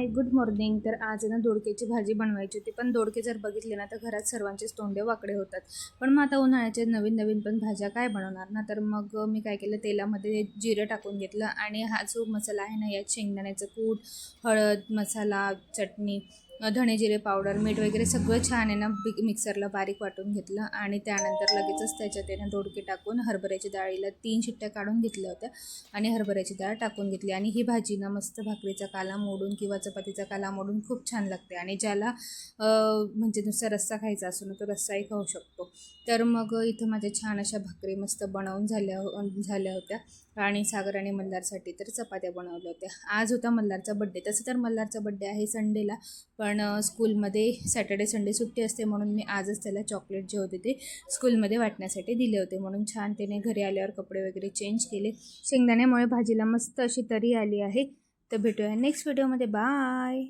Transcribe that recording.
Hi good morning. तर आज ना दोडक्याची भाजी बनवायची होती. पण दोडके जर बघितले ना तर घरात सर्वांचेच तोंडे वाकडे होतात. पण मग आता उन्हाळ्याचे नवीन नवीन पण भाज्या काय बनवणार ना? तर मग मी काय केलं तेलामध्ये जिरं टाकून घेतलं. आणि हा जो मसाला आहे ना यात शेंगदाण्याचं कूट हळद मसाला चटणी धणे जिरे पावडर मीठ वगैरे सगळं छान आहे ना बि मिक्सरला बारीक वाटून घेतलं आणि त्यानंतर लगेचच त्याच्यात आहे ना दोडके टाकून हरभऱ्याच्या डाळीला तीन शिट्ट्या काढून घेतल्या होत्या आणि हरभऱ्याची डाळ टाकून घेतली. आणि ही भाजी ना मस्त भाकरीचा काला मोडून किंवा चपातीचा काला मोडून खूप छान लागते आणि ज्याला म्हणजे नुसता रस्सा खायचा असो ना तो रस्साही खाऊ शकतो. तर मग इथं माझ्या छान अशा भाकरी मस्त बनवून झाल्या झाल्या होत्या आणि सागर आणि मल्हारसाठी तर चपात्या बनवल्या होत्या. आज होता मल्हारचा बड्डे तसं तर मल्हारचा बड्डे आहे संडेला पण पण स्कूलमध्ये सॅटर्डे संडे सुट्टी असते म्हणून मी आजच त्याला चॉकलेट जे होते ते स्कूलमध्ये वाटण्यासाठी दिले होते. म्हणून छान त्याने घरी आल्यावर कपडे वगैरे चेंज केले. शेंगदाण्यामुळे भाजीला मस्त अशी तरी आली आहे. तर भेटूया नेक्स्ट व्हिडिओमध्ये. बाय!